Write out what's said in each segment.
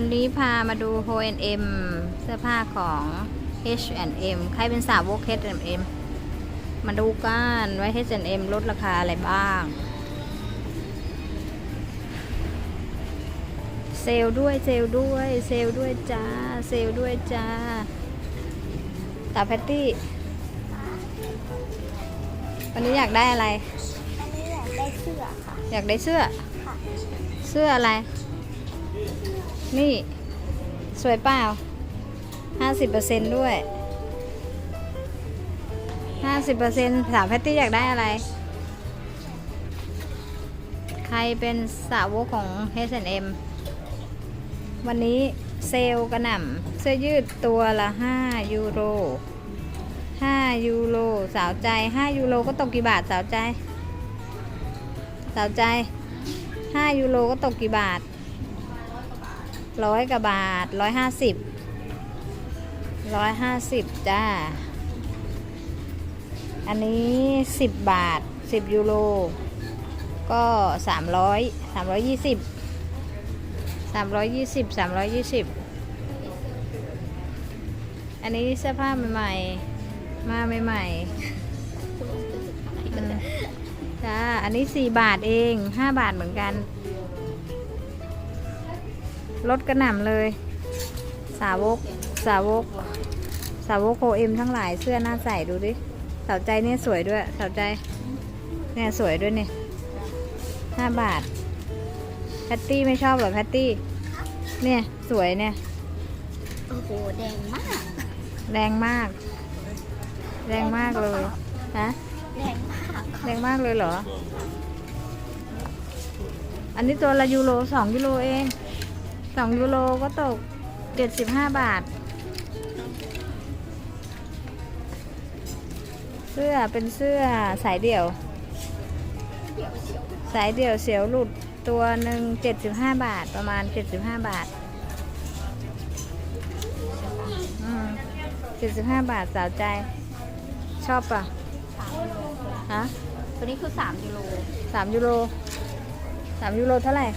วันนี้พามาดู H&M เสื้อผ้าของ H&M ใครเป็นสาวก H&M มาดูกันว่า H&M ลดราคาอะไรบ้าง เซลล์ด้วยเซลล์ด้วยเซลล์ด้วยจ้า เซลล์ด้วยจ้า ตาแพตตี้ วันนี้อยากได้อะไร อันนี้อยากได้เสื้อค่ะ อยากได้เสื้อค่ะเสื้ออะไร นี่ สวยเปล่าห้าสิบเปอร์เซนด้วยห้าสิบเปอร์เซ็นถามแพตตี้อยากได้อะไร ใครเป็นสาวกของ H&M วันนี้เซลกระหน่ำเสื้อยืดตัวละ 5 ยูโร 5 ยูโร สาวใจ 5 ยูโรก็ตกกี่บาทสาวใจ สาวใจ 5 ยูโรก็ตกกี่บาท ร้อยกว่าบาทร้อยห้าสิบร้อยห้าสิบจ้า อันนี้สิบบาทสิบยูโรก็สามร้อยสามร้อยยี่สิบสามร้อยยี่สิบสามร้อยยี่สิบอันนี้เสื้อผ้าใหม่ๆ มาใหม่ๆจ้าอันนี้สี่บาทเองห้าบาทเหมือนกัน ลดกระหน่ำเลย สาวกสาวก สาวกโคเอ็มทั้งหลายเสื้อหน้าใส่ดูดิสาวใจเนี่ยสวยด้วยสาวใจเนี่ยสวยด้วยเนี่ยห้าบาทแพตตี้ไม่ชอบเหรอแพตตี้ เนี่ยสวยเนี่ย โอ้โห แดงมาก แรงมาก แรงมากเลยฮะแดงมากค่ะแรงมากเลยเหรอ อันนี้ตัวละยูโรสองยูโรเอง สองยูโรก็ตกเจ็ดสิบห้าบาท เสื้อเป็นเสื้อสายเดี่ยว สายเดี่ยวเสียวหลุดตัวหนึ่งเจ็ดสิบห้าบาทประมาณเจ็ดสิบห้าบาทเจ็ดสิบห้าบาทสาวใจ ชอบปะสามยูโรฮะตัวนี้คือสามยูโรสามยูโรสามยูโรเท่าไหร่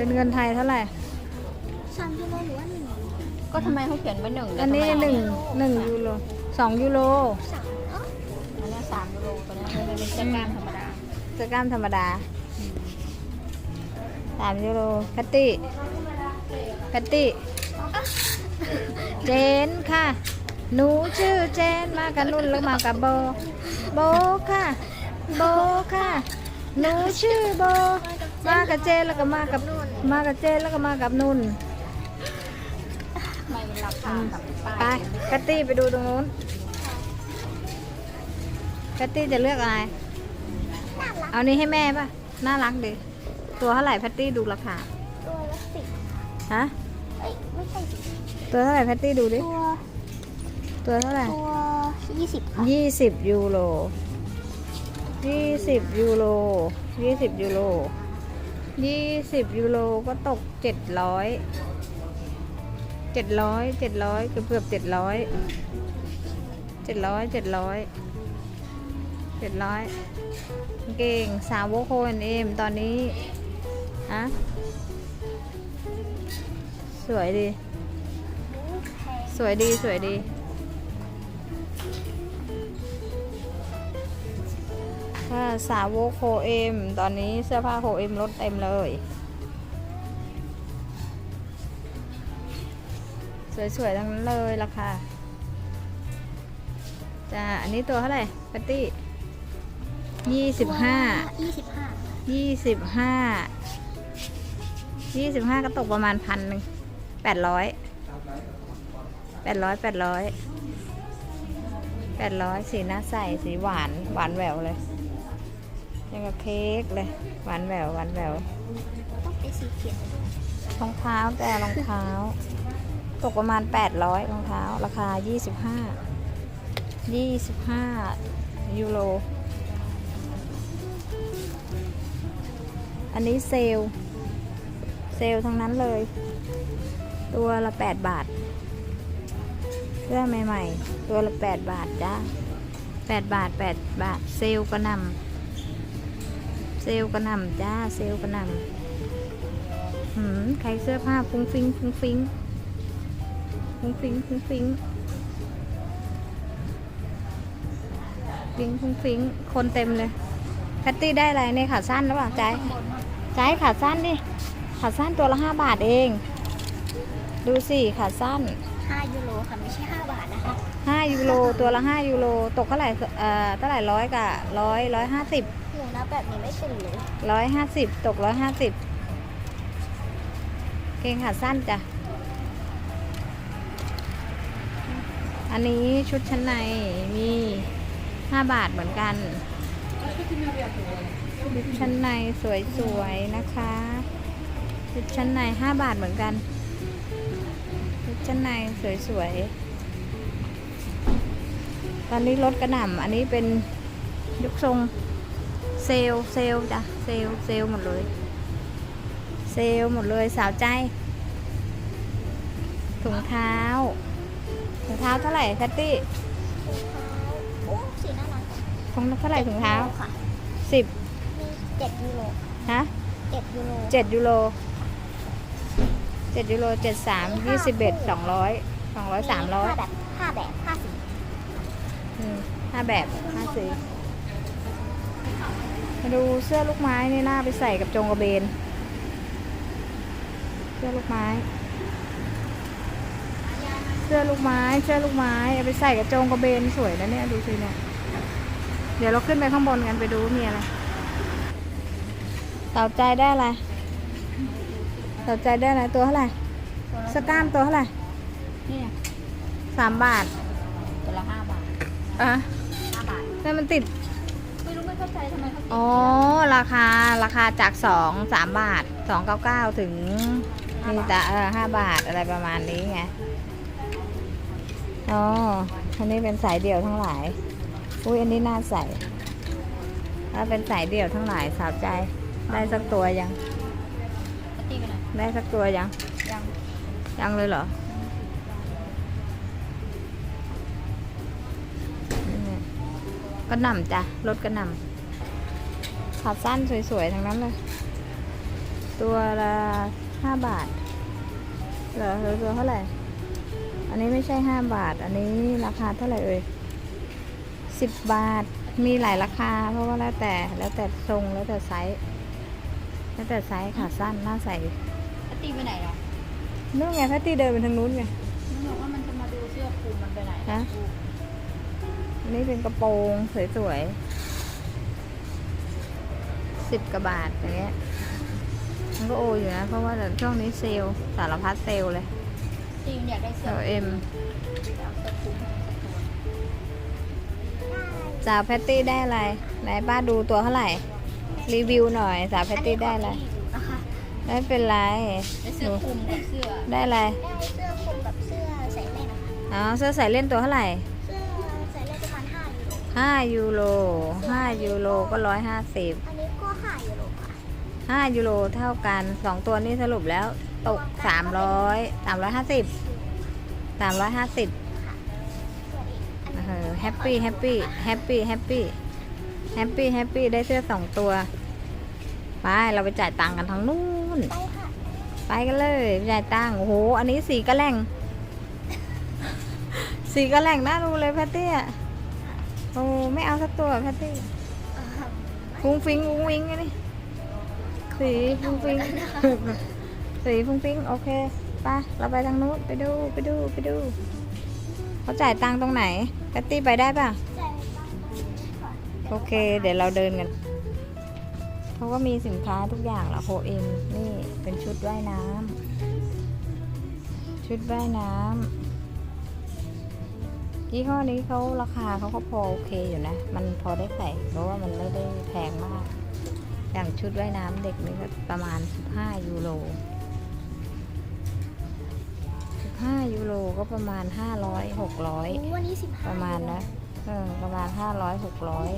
เป็นเงินไทยเท่าไหร่ สามยูโรหรือว่าหนึ่งก็ทำไมเขาเขียนไว้หนึ่งอันนี้หนึ่งหนึ่งยูโรสองยูโรสามเอ้าอันนี้สามยูโรตัวนี้มันเป็นเส้นกล้ามธรรมดาเสื้อกล้ามธรรมดาสามยูโรแพตตี้แพตตี้เจนค่ะ หนูชื่อเจนมากับนุ่นแล้วมากับโบ โบค่ะ โบค่ะ หนูชื่อโบ มากับเจนแล้วก็มากับ มากับเจนแล้วก็มากับนุ่นทำไมมันราคากับไปป้ายแพตตี้ไปดูตรงนู้นแพตตี้จะเลือกอะไรน่ารักเอานี้ให้แม่ป่ะ น่ารักดิตัวเท่าไหร่แพตตี้ดูราคา ตัวละสิบฮะเอ้ยไม่ใช่สิตัวเท่าไหร่แพตตี้ดูดิตัวตัวเท่าไหร่ ตัวยี่สิบค่ะยี่สิบยูโรยี่สิบยูโรยี่สิบยูโร ยี่สิบยูโรก็ตกเจ็ดร้อยเจ็ดร้อยเจ็ดร้อยเกือบเกือบเจ็ดร้อยเจ็ดร้อยเจ็ดร้อยเจ็ดร้อยเก่งสาวกโคนเอมตอนนี้ฮะสวยดี สวยดีสวยดี ถ้าสาวกโคเอ็มตอนนี้เสื้อผ้าโคเอ็มลดเต็มเลย สวยๆทั้งนั้นเลยราคาจ้าอันนี้ตัวเท่าไหร่ปตตี้ยี่สิบห้ายี่สิบห้ายี่สิบห้ายี่สิบห้าก็ตกประมาณพันหนึ่งแปดร้อยแปดร้อยแปดร้อยแปดร้อยสีหน้าใสสีหวานหวานแหววเลย ยังกับเค้กเลย หวานแหววหวานแหววต้องเป็นสีเขียวรองเท้าแต่รองเท้า ตกประมาณ 800รองเท้า ราคา 25 25 ยูโร อันนี้เซลเซลทั้งนั้นเลย ตัวละ 8 บาทเสื้อใหม่ ๆ ตัวละ 8 บาทจ้า8 บาท 8 บาท เซลกระนำ ลล์กระหนำจ้าเซลล์กระหนำหืมใครเสื้อผ้าฟุ้งฟิ้งฟุ้งฟิ้งฟุ้งฟิ้งฟุ้งฟิ้งฟิ้งฟุ้งฟิ้งคนเต็มเลยแพตตี้ได้อะไรในขาสั้นหรือเปล่าใจายใจายขาสั้นดิขาสั้นตัวละห้าบาทเอง ดูสิขาสั้น5ยูโรค่ะไม่ใช่5บาทนะคะห้ายูโรตัวละห้ายูโรตกเท่าไหร่เอ่อเท่าไหร่ร้อยกับร้อยร้อยห้าสิบหนูนับ แบบนี้ไม่เป็นเลยร้อยห้าสิบตกร้อยห้าสิบเกงขาสั้นจ้ะ อันนี้ชุดชั้นในมีห้าบาทเหมือนกัน ชุดชั้นในสวยๆนะคะ ชุดชั้นในห้าบาทเหมือนกัน ชุดชั้นในสวยๆ ตอนนี้ลดกระหน่ำอันนี้เป็นยกทรง เซลลเซลลจ้ะเซลลเซลลหมดเลย เซลลหมดเลยสาวใจ ถุงเท้า ถุงเท้าเท่าไหร่แพตตี้โอ้สีน่ารักถุงเท่าไหร่ถุงเท้าค่ะสิบมี7ยูโรฮะ7ยูโรเจ็ดยูโรเจ็ดยูโรเจ็ดสามยี่สิบเอ็ดสองร้อยสองร้อยสามร้อยห้แบบห้าแบบห้าสีห้าแบบห้าสี มาดูเสื้อลูกไม้นี่น่าไปใส่กับจงกระเบน เสื้อลูกไม้ เสื้อลูกไม้ เสื้อลูกไม้เอาไปใส่กับโจงกระเบนสวยนะเนี่ยดูสิเนี่ย เดี๋ยวเราขึ้นไปข้างบนกันไปดูว่ามีอะไรเต่าใจได้อะไรเต่าใจได้อะไรตัวเท่าไหร่สกล้ามตัวเท่าไหร่นี่สามบาท ตัวละ5บาทอะ5บาทนั่นมันติดไม่รู้ไม่ เข้าใจทำไมเขาติดอ๋อราคาราคาจากสองสามบาทสองเก้าเก้าถึงมีแต่เออห้าบาทอะไรประมาณนี้ไงอ๋ออันนี้เป็นสายเดี่ยวทั้งหลาย อุ้ยอันนี้น่าใส่ถ้าเป็นสายเดี่ยวทั้งหลายสาวใจได้สักตัวยังเขาตีกันหน่อยได้สักตัวยัง ยังยังเลยเหรอนี่ไงกระหน่ำจ้ะรถกระหน่ำ ขาสั้นสวยๆ ทั้งนั้นเลย ตัวละห้าบาทเหรอเหรอตัวเท่าไหร่ อันนี้ไม่ใช่ห้าบาท อันนี้ราคาเท่าไหร่เอ่ยสิบบาท มีหลายราคา เพราะว่าแล้วแต่ แล้วแต่ทรง แล้วแต่ไซส์ แล้วแต่ไซส์ขาสั้นน่าใส่เขาตีไปไหนเหรอนู่นไงแพตตี้เดินไปทางนู้นไงมันบอกว่ามันจะมาดูเสื้อคลุมมันไปไหนฮะอันนี้เป็นกระโปรงสวยๆ สิบกว่าบาทอย่างเงี้ยมันก็โออยู่นะ เพราะว่าช่วงนี้เซลล์สารพัดเซลล์เลยตีมันอยากได้เซเสื้อลเอ็มเอาเสื้อคลุมให้มันสักตัวสาวแพตตี้ได้อะไรไหนป้าดูตัวเท่าไหร่ รีวิวหน่อยสาวแพตตี้ได้อะไร นะคะไม่เป็นไรได้เสื้อคลุมกับเสื้อได้อะไรได้เสื้อคลุมกับเสื้อใส่เล่นนะคะอ๋อเสื้อใส่เล่นตัวเท่าไหร่เสื้อใส่เล่นประมาณ5ยูโรห้ายูโรห้ายูโรก็ร้อยห้าสิบ 5 ยูโรเท่ากัน 2 ตัวนี้สรุปแล้วตก 300 350 350เออแฮปปี้แฮปปี้แฮปปี้แฮปปี้แฮปปี้แฮปปี้ได้เสื้อ 2 ตัว ไป เราไปจ่ายตังค์กันทางนู้น ไปกันเลยจ่ายตังค์โอ้โห อันนี้สีกระแลงสีกระแลงน่ารู้เลยแพตตี้โอ้ไม่เอาสักตัวแพตตี้ฟุ้งฟิงวุ้งวิ้งไงนี่ สีฟุ้งฟิงสีฟุ้งฟิงโอเคไปเราไปทางนู้นไปดูไปดูไปดู เขาจ่ายตังค์ตรงไหนแพตตี้ไปได้ป่ะใจบ้างค่ะโอเค เดี๋ยวเราเดินกันเขาก็มีสินค้าทุกอย่างละโฮเอ็มนี่เป็นชุดว่ายน้ำชุดว่ายน้ำยี่ห้อนี้เขาราคาเขาก็พอโอเคอยู่นะ มันพอได้ใส่เพราะว่ามันไม่ได้แพงมาก อย่างชุดว่ายน้ำเด็กนี่ก็ประมาณ 15 ยูโร 15 ยูโรก็ประมาณ 500 600 วันนี้สิบห้าประมาณนะเออประมาณห้าร้อยหกร้อย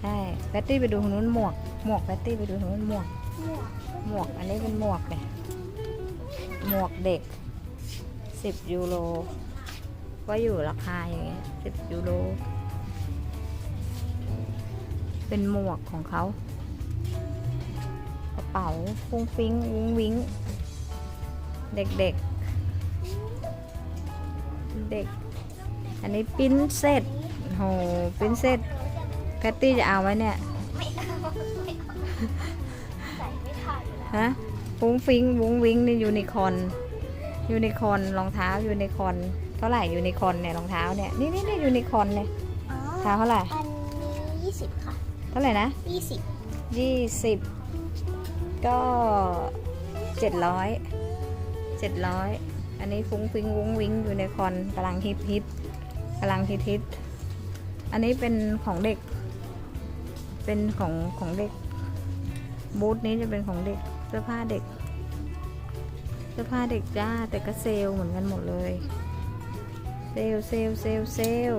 ใช่ แพตตี้ไปดูทางนู้นหมวก หมวกแพตตี้ไปดูทางนู้นหมวก หมวกหมวกอันนี้เป็นหมวกเนี่ยหมวกเด็กสิบยูโร ก็อยู่ราคาอย่างเงี้ยสิบยูโร เป็นหมวกของเขาก ระเป๋าฟุ้งฟิ้งวุ้งวิ้ง เด็กเด็กๆเด็ก อันนี้ปิ้นเซตโหปิ้นเซตแพตตี้จะเอาไว้เนี่ยไม่เอาไม่เอาใส่ไม่ทันแล้วฮะฟุ้งฟิ้งวุ้งวิ้งนี่ยูนิคอร์นยูนิคอร์นรองเท้ายูนิคอร์นเท่าไหร่ยูนิคอร์นเนี่ยรองเท้าเนี่ยนี่นี่นี่ยูนิคอร์นเนี่ยอ๋อเท้าเท่าไหร่อันนี้ยี่สิบค่ะ เท่าไหร่นะยี่สิบยี่สิบ ก็เจ็ดร้อยเจ็ดร้อยอันนี้ฟุ้งฟิ้งวุ้งวิ้งยูนิคอนกำลังฮิตฮิตกำลังฮิตฮิตอันนี้เป็นของเด็ก เป็นของของเด็ก บูธนี้จะเป็นของเด็กเสื้อผ้าเด็ก เสื้อผ้าเด็กจ้าแต่ก็เซลเหมือนกันหมดเลย เซลล์เซลล์เซลเซล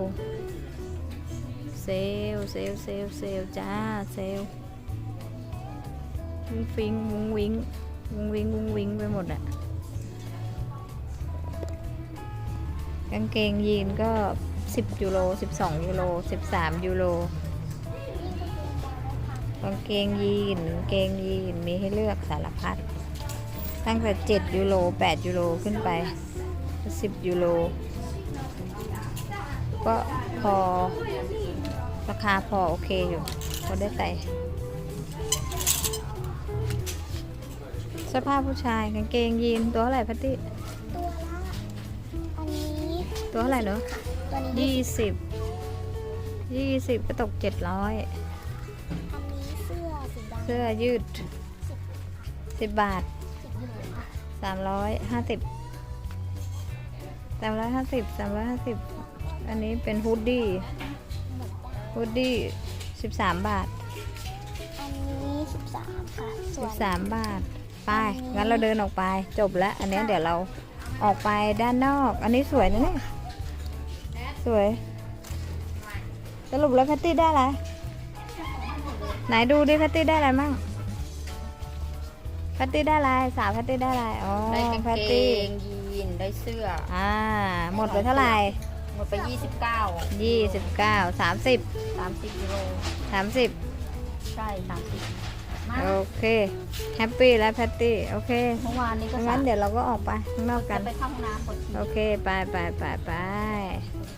เซลเซลเซลเซลจ้าเซล วุ้งฟิงวุ้งวิงวุ้งวิงวุ้งวิงไปหมดอะกางเกงยีนก็ 10 ยูโร 12 ยูโร 13 ยูโรกางเกงยีนกางเกงยีนมีให้เลือกสารพัด ตั้งแต่ 7 ยูโร 8 ยูโรขึ้นไป 10 ยูโร ก็พอราคาพอโอเคอยู่พอได้ใส่ เสื้อผ้าผู้ชายกางเกงยีนตัวเท่าไหร่พัตตี้ตัวละอันนี้ตัวเท่าไหร่เนอะตัวนี้ยี่สิบยี่สิบก็ตกเจ็ดร้อยอันนี้เสื้อสีดำเสื้อยืดสิบบาทสิบยูโรค่ะสามร้อยห้าสิบสามร้อยห้าสิบสามร้อยห้าสิบอันนี้เป็นฮูดดี้หมดแล้วฮูดดี้สิบสามบาท อันนี้สิบสามค่ะส่สิวบนสามบาท ไป งั้นเราเดินออกไป จบแล้ว อันนี้เดี๋ยวเราออกไปด้านนอก อันนี้สวยนะเนี่ย สวย สรุปแล้วแพตตี้ได้อะไร ไหนดูดิแพตตี้ได้อะไรมั่งแพตตี้ได้อะไร สาวแพตตี้ได้อะไร อ๋อ ได้กางแพตเกตี้ งยีนได้เสื้อ อ่า หมดไปเท่าไหร่หมดไป 29 ยี่สิบเก้าสามสิบ30กิโลสามสิบใช่ 30 มาโอเคแฮปปี้แล้วแพตตี้โอเคเมื่อวานนี้ก็งั้นเดี๋ยวเราก็ออกไปข้างนอกกัจะนไปเข้าห้องน้ำก่อน โอเคไปไปไปไป